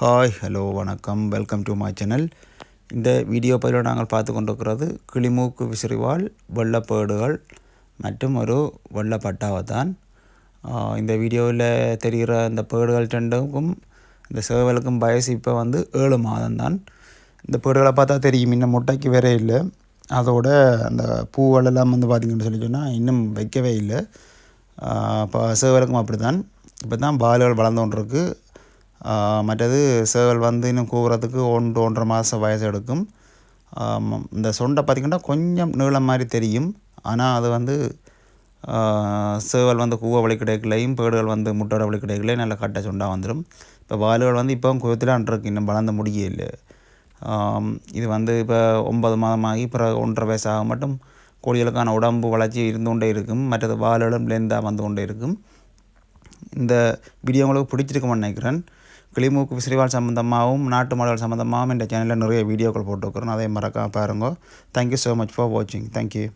Hi hello வணக்கம். Welcome to my channel இந்த video பதிவில் நாங்கள் பார்த்து கொண்டிருக்கிறது கிளிமூக்கு விசிறிவால் வெள்ளப்பேடுகள் மற்றும் ஒரு வெள்ளப்பட்டாவை தான். இந்த வீடியோவில் தெரிகிற இந்த பேடுகள் ரெண்டுக்கும் இந்த சேவலுக்கும் வயசு இப்போ வந்து ஏழு மாதம் தான். இந்த பேடுகளை பார்த்தா தெரியும் இன்னும் முட்டைக்கு வேறே இல்லை. அதோட அந்த பூவெல்லாம் வந்து பார்த்திங்கன்னு சொல்லி சொன்னால் இன்னும் வைக்கவே இல்லை. இப்போ சேவலுக்கும் அப்படி தான் இப்போ தான் பால்கள் வளர்ந்து கொண்டிருக்கு. மற்றது சேவல் வந்து இன்னும் கூவுறதுக்கு ஒன்று ஒன்றரை மாதம் வயசு எடுக்கும் இந்த சொண்டை பார்த்திங்கன்னா கொஞ்சம் நீளம் மாதிரி தெரியும். ஆனால் அது வந்து சேவல் வந்து கூவ வழி கிடைக்கலையும் பேடுகள் வந்து முட்டோட வழி கிடைக்கலையும் நல்ல கட்டை சுண்டாக வந்துடும் இப்போ வாலுகள் வந்து இப்போ குவத்திலான்ட்ருக்கு இன்னும் வளர்ந்து முடியல. இது வந்து இப்போ ஒன்பது மாதமாகி பிறகு ஒன்றரை வயசாக மட்டும் கோழிகளுக்கான உடம்பு வளர்ச்சி இருந்து கொண்டே இருக்கும். மற்றது வாலுகளும் லெந்தாக வந்து கொண்டே இருக்கும். இந்த வீடியோ உங்களுக்கு பிடிச்சிருக்கும்னு நினைக்கிறேன். கிளிமூக்கு விசிறிவால் சம்மந்தமாகவும் நாட்டு மாடல் சம்மந்தமாகவும் இந்த சேனலில் நிறைய வீடியோக்கள் போட்டுருக்குறோம். அதையும் மறக்காமல் பாருங்க. Thank you so much for வாட்சிங் தேங்க்யூ